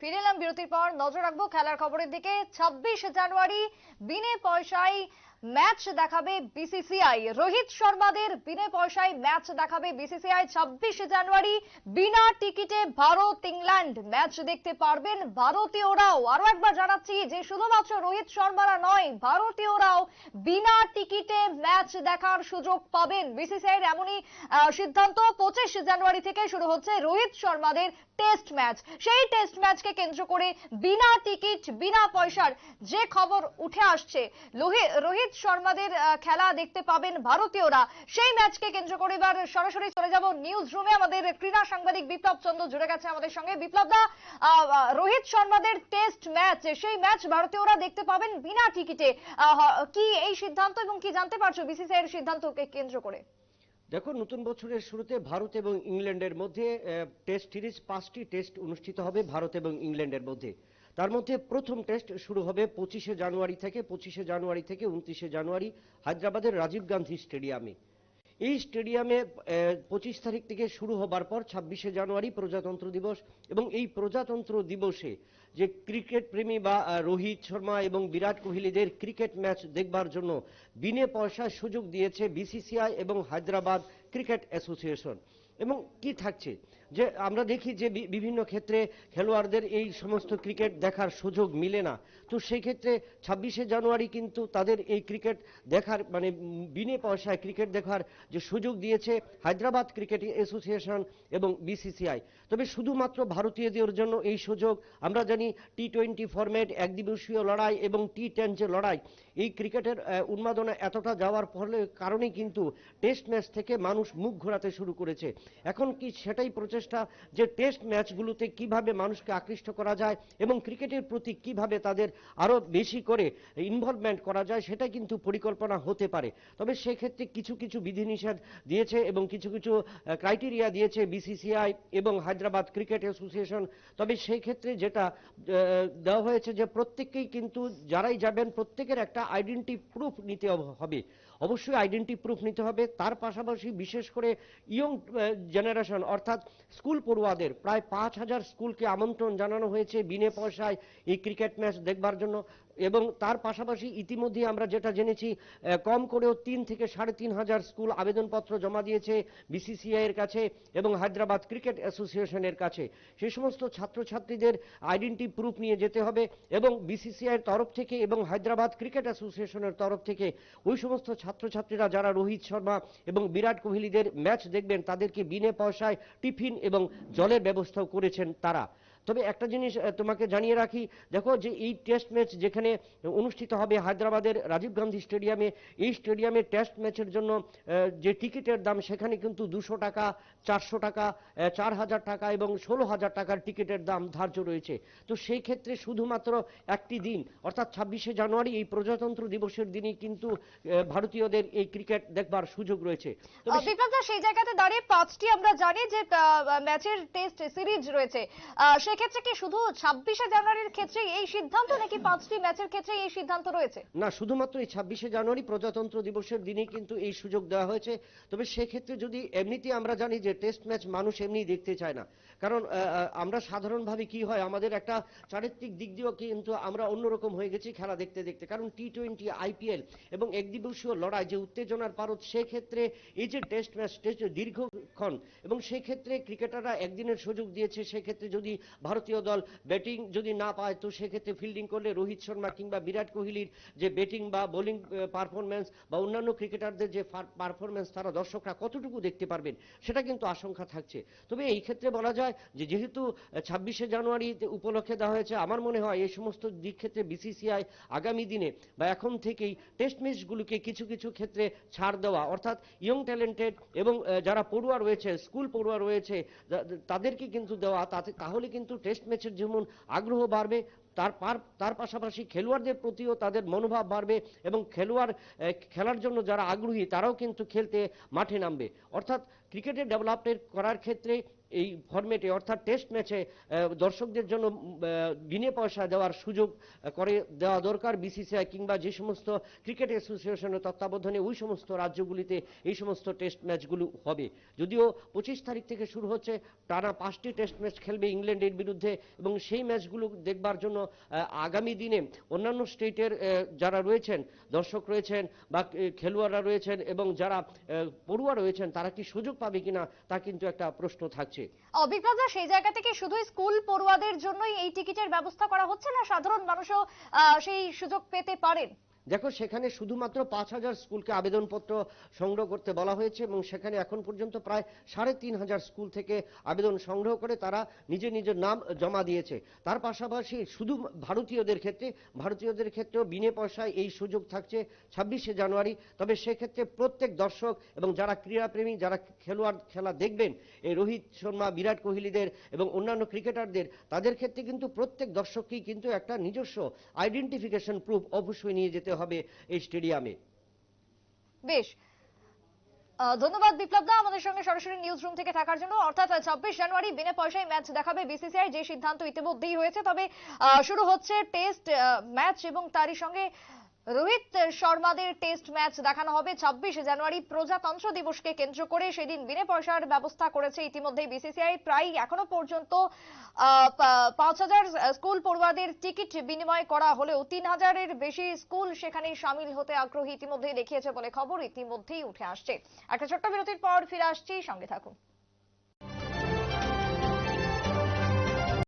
ফিরে এলাম বিরতির পর। নজর রাখব খেলার খবরের দিকে। ছাব্বিশ জানুয়ারি, বিনে পয়সায় ম্যাচ দেখাবে বিসিসিআই। রোহিত শর্মাদের বিনে পয়সায় ম্যাচ দেখাবে বিসিসিআই। ছাব্বিশ জানুয়ারি, বিনা টিকিটে ভারত, ইংল্যান্ড ম্যাচ দেখতে পারবেন ভারতীয়রাও। আরও একবার জানাচ্ছি যে শুধুমাত্র রোহিত শর্মারা নয়, ভারতীয়রাও বিনা টিকিটে ম্যাচ দেখার সুযোগ পাবেন। বিসিসিআইয়ের এমনই সিদ্ধান্ত পঁচিশ জানুয়ারি থেকে শুরু হচ্ছে রোহিত শর্মাদের টেস্ট ম্যাচ। সেই টেস্ট ম্যাচকে কেন্দ্র করে বিনা টিকিট, বিনা পয়সার যে খবর উঠে আসছে রোহিত শর্মাদের খেলা দেখতে পাবেন ভারতীয়রা। সেই ম্যাচকে কেন্দ্র করে এবার সরাসরি চলে যাব নিউজ রুমে আমাদের ক্রীড়া সাংবাদিক বিপ্লব চন্দ্র জুড়ে গেছে আমাদের সঙ্গে। বিপ্লব দা রোহিত শর্মাদের টেস্ট ম্যাচ সেই ম্যাচ ভারতীয়রা দেখতে পাবেন বিনা টিকিটে। কি এই সিদ্ধান্ত এবং কি জানতে পারছ? বিসিসিআই এর সিদ্ধান্তকে কেন্দ্র করে। দেখো, নতুন বছরের শুরুতে ভারত এবং ইংল্যান্ডের মধ্যে টেস্ট সিরিজ পাঁচটি টেস্ট অনুষ্ঠিত হবে ভারত এবং ইংল্যান্ডের মধ্যে। তার মধ্যে প্রথম টেস্ট শুরু হবে পঁচিশে জানুয়ারি থেকে, পঁচিশে জানুয়ারি থেকে উনত্রিশে জানুয়ারি হায়দ্রাবাদের রাজীব গান্ধী স্টেডিয়ামে। এই স্টেডিয়ামে পঁচিশ তারিখ থেকে শুরু হবার পর ছাব্বিশে জানুয়ারি প্রজাতন্ত্র দিবস এবং এই প্রজাতন্ত্র দিবসে যে ক্রিকেট প্রেমী বা রোহিত শর্মা এবং বিরাট কোহলিদের ক্রিকেট ম্যাচ দেখবার জন্য বিনে পয়সায় সুযোগ দিয়েছে বিসিসিআই এবং হায়দ্রাবাদ ক্রিকেট অ্যাসোসিয়েশন। এবং কি থাকছে? যে আমরা দেখি যে বিভিন্ন ক্ষেত্রে খেলোয়াড়দের এই সমস্ত ক্রিকেট দেখার সুযোগ মিলে না। তো সেই ক্ষেত্রে ছাব্বিশে জানুয়ারি কিন্তু তাদের এই ক্রিকেট দেখার মানে বিনে পয়সায় ক্রিকেট দেখার যে সুযোগ দিয়েছে হায়দ্রাবাদ ক্রিকেট অ্যাসোসিয়েশন এবং বিসিসিআই। তবে শুধুমাত্র ভারতীয়দের জন্য এই সুযোগ, আমরা জানি টি টোয়েন্টি ফরম্যাট, একদিবসীয় লড়াই এবং টি টেন যে লড়াই, এই ক্রিকেটের উন্মাদনা এতটা যাওয়ার ফলে কারণে কিন্তু টেস্ট ম্যাচ থেকে মানুষ মুখ ঘোরাতে শুরু করেছে। এখন কি সেটাই প্রচেষ্টা যে টেস্ট ম্যাচগুলোতে কীভাবে মানুষকে আকৃষ্ট করা যায় এবং ক্রিকেটের প্রতি কীভাবে তাদের আরও বেশি করে ইনভলভমেন্ট করা যায় সেটা কিন্তু পরিকল্পনা হতে পারে। তবে সেক্ষেত্রে কিছু কিছু বিধিনিষেধ দিয়েছে এবং কিছু কিছু ক্রাইটেরিয়া দিয়েছে বিসিসিআই এবং হায়দ্রাবাদ ক্রিকেট অ্যাসোসিয়েশন। তবে সেই ক্ষেত্রে যেটা দেওয়া হয়েছে যে প্রত্যেককেই কিন্তু যারাই যাবেন প্রত্যেকের একটা আইডেন্টি প্রুফ নিতে হবে। অবশ্যই আইডেন্টি প্রুফ নিতে হবে। তার পাশাপাশি বিশেষ করে ইয়ং জেনারেশন অর্থাৎ স্কুল পড়ুয়াদের, প্রায় পাঁচ হাজার স্কুলকে আমন্ত্রণ জানানো হয়েছে বিনে পয়সায় এই ক্রিকেট ম্যাচ দেখবার জন্য। এবং তার পাশাপাশি ইতিমধ্যে আমরা যেটা জেনেছি কম করেও তিন থেকে সাড়ে তিন হাজার স্কুল আবেদনপত্র জমা দিয়েছে বিসিসিআই এর কাছে এবং হায়দ্রাবাদ ক্রিকেট অ্যাসোসিয়েশনের কাছে। সে সমস্ত ছাত্রছাত্রীদের আইডেন্টি প্রুফ নিয়ে যেতে হবে এবং বিসিসিআই এর তরফ থেকে এবং হায়দ্রাবাদ ক্রিকেট অ্যাসোসিয়েশনের তরফ থেকে ওই সমস্ত ছাত্রছাত্রীরা যারা রোহিত শর্মা এবং বিরাট কোহলিদের ম্যাচ দেখবেন, তাদেরকে বিনে পয়সায় টিফিন এবং জলের ব্যবস্থাও করেছেন তারা। তবে একটা জিনিস তোমাকে জানিয়ে রাখি। দেখো যে এই টেস্ট ম্যাচ যেখানে অনুষ্ঠিত হবে হায়দ্রাবাদের রাজীব গান্ধী স্টেডিয়ামে, এই স্টেডিয়ামে টেস্ট ম্যাচের জন্য যে টিকিটের দাম, সেখানে কিন্তু দুশো টাকা, চারশো টাকা চার হাজার টাকা এবং ষোলো হাজার টাকার টিকিটের দাম ধার্য রয়েছে। তো সেই ক্ষেত্রে শুধুমাত্র একটি দিন, অর্থাৎ ছাব্বিশে জানুয়ারি, এই প্রজাতন্ত্র দিবসের দিনই কিন্তু ভারতীয়দের এই ক্রিকেট দেখবার সুযোগ রয়েছে। সেই জায়গাতে দাঁড়িয়ে পাঁচটি আমরা জানি যে ম্যাচের টেস্ট সিরিজ রয়েছে। সেক্ষেত্রে কি শুধু ছাব্বিশে জানুয়ারির ক্ষেত্রে এই সিদ্ধান্ত, নাকি পাঁচটি ম্যাচের ক্ষেত্রে এই সিদ্ধান্ত রয়েছে? না, শুধুমাত্র এই ছাব্বিশে জানুয়ারি প্রজাতন্ত্র দিবসের দিনে কিন্তু এই সুযোগ দেওয়া হয়েছে। তবে সেক্ষেত্রে যদি এমনিতে আমরা জানি যে টেস্ট ম্যাচ মানুষ এমনি দেখতে চায় না, কারণ আমরা সাধারণভাবে কি হয়, আমাদের একটা চারিত্রিক দিক দিয়েও কিন্তু আমরা অন্যরকম হয়ে গেছি খেলা দেখতে দেখতে। কারণ টি টোয়েন্টি আইপিএল এবং একদিবসীয় লড়াই, যে উত্তেজনার পারত সেক্ষেত্রে এই যে টেস্ট ম্যাচ, টেস্ট দীর্ঘক্ষণ এবং সেক্ষেত্রে ক্রিকেটাররা একদিনের সুযোগ দিয়েছে, সেক্ষেত্রে যদি ভারতীয় দল ব্যাটিং যদি না পায়, তো সেক্ষেত্রে ফিল্ডিং করলে রোহিত শর্মা কিংবা বিরাট কোহলির যে ব্যাটিং বা বোলিং পারফরমেন্স বা অন্যান্য ক্রিকেটারদের যে পারফরমেন্স তারা দর্শকরা কতটুকু দেখতে পারবেন, সেটা কিন্তু আশঙ্কা থাকছে। তবে এই ক্ষেত্রে বলা যায় যে যেহেতু ছাব্বিশে জানুয়ারি উপলক্ষে দেওয়া হয়েছে, আমার মনে হয় এই সমস্ত দিক ক্ষেত্রে বিসিসিআই আগামী দিনে বা এখন থেকেই টেস্ট ম্যাচগুলোকে কিছু কিছু ক্ষেত্রে ছাড় দেওয়া, অর্থাৎ ইয়ং ট্যালেন্টেড এবং যারা পড়ুয়া রয়েছে স্কুল পড়ুয়া রয়েছে তাদেরকে কিন্তু দেওয়া, তাতে, তাহলে কিন্তু টেস্ট ম্যাচের যেমন আগ্রহ বাড়বে তার তার পাশাপাশি খেলোয়াড়দের প্রতিও তাদের মনোভাব বাড়বে এবং খেলোয়াড় খেলার জন্য যারা আগ্রহী তারাও কিন্তু খেলতে মাঠে নামবে। অর্থাৎ ক্রিকেটের ডেভেলপমেন্ট করার ক্ষেত্রে এই ফরম্যাটে অর্থাৎ টেস্ট ম্যাচে দর্শকদের জন্য বিনে পয়সা দেওয়ার সুযোগ করে দেওয়া দরকার। বিসিসিআই কিংবা যে সমস্ত ক্রিকেট অ্যাসোসিয়েশনের তত্ত্বাবধানে ওই সমস্ত রাজ্যগুলিতে এই সমস্ত টেস্ট ম্যাচগুলো হবে। যদিও পঁচিশ তারিখ থেকে শুরু হচ্ছে, টানা পাঁচটি টেস্ট ম্যাচ খেলবে ইংল্যান্ডের বিরুদ্ধে এবং সেই ম্যাচগুলো দেখবার জন্য আগামী দিনে অন্যান্য স্টেটের যারা রয়েছেন, দর্শক রয়েছেন বা খেলোয়াড়রা রয়েছেন এবং যারা পড়ুয়া রয়েছেন, তারা কি সুযোগ পাবে কিনা তা কিন্তু একটা প্রশ্ন থাকছে। অভিজ্ঞতা সেই জায়গা থেকে শুধু স্কুল পড়ুয়াদের জন্যই এই টিকিটের ব্যবস্থা করা হচ্ছে না? সাধারণ মানুষও সেই সুযোগ পেতে পারেন। দেখো, সেখানে শুধুমাত্র পাঁচ হাজার স্কুলকে আবেদনপত্র সংগ্রহ করতে বলা হয়েছে এবং সেখানে এখন পর্যন্ত প্রায় সাড়ে তিন হাজার স্কুল থেকে আবেদন সংগ্রহ করে তারা নিজে নিজের নাম জমা দিয়েছে। তার পাশাপাশি শুধু ভারতীয়দের ক্ষেত্রে, ভারতীয়দের ক্ষেত্রেও বিনে পয়সায় এই সুযোগ থাকছে ছাব্বিশে জানুয়ারি। তবে সেক্ষেত্রে প্রত্যেক দর্শক এবং যারা ক্রীড়াপ্রেমী, যারা খেলোয়াড় খেলা দেখবেন, এই রোহিত শর্মা, বিরাট কোহলিদের এবং অন্যান্য ক্রিকেটারদের, তাদের ক্ষেত্রে কিন্তু প্রত্যেক দর্শককেই কিন্তু একটা নিজস্ব আইডেন্টিফিকেশন প্রুফ অবশ্যই নিয়ে যেতে হবে। এই স্টেডিয়ামে। বেশ। ধন্যবাদ বিপ্লব দা, আমাদের সঙ্গে সরাসরি নিউজ রুম থেকে থাকার জন্য। অর্থাৎ ছাব্বিশ জানুয়ারি, বিনা পয়সায় ম্যাচ দেখাবে বিসিসিআই যে সিদ্ধান্ত ইতিমধ্যেই হয়েছে। তবে শুরু হচ্ছে টেস্ট ম্যাচ এবং তারই সঙ্গে রোহিত শর্মাদের টেস্ট ম্যাচ দেখানো হবে ছাব্বিশ জানুয়ারি। প্রজাতন্ত্র দিবসকে কেন্দ্র করে সেদিন বিনা পয়সার ব্যবস্থা করেছে ইতিমধ্যেই বিসিসিআই। প্রায় এখনও পর্যন্ত পাঁচ হাজার স্কুল পড়ুয়াদের টিকিট বিনিময় করা হলেও তিন হাজারের বেশি স্কুল সেখানে সামিল হতে আগ্রহী ইতিমধ্যেই দেখিয়েছে বলে খবর ইতিমধ্যেই উঠে আসছে। একটা ছোট্ট বিরতির পর ফিরে আসছি, সঙ্গে থাকুন।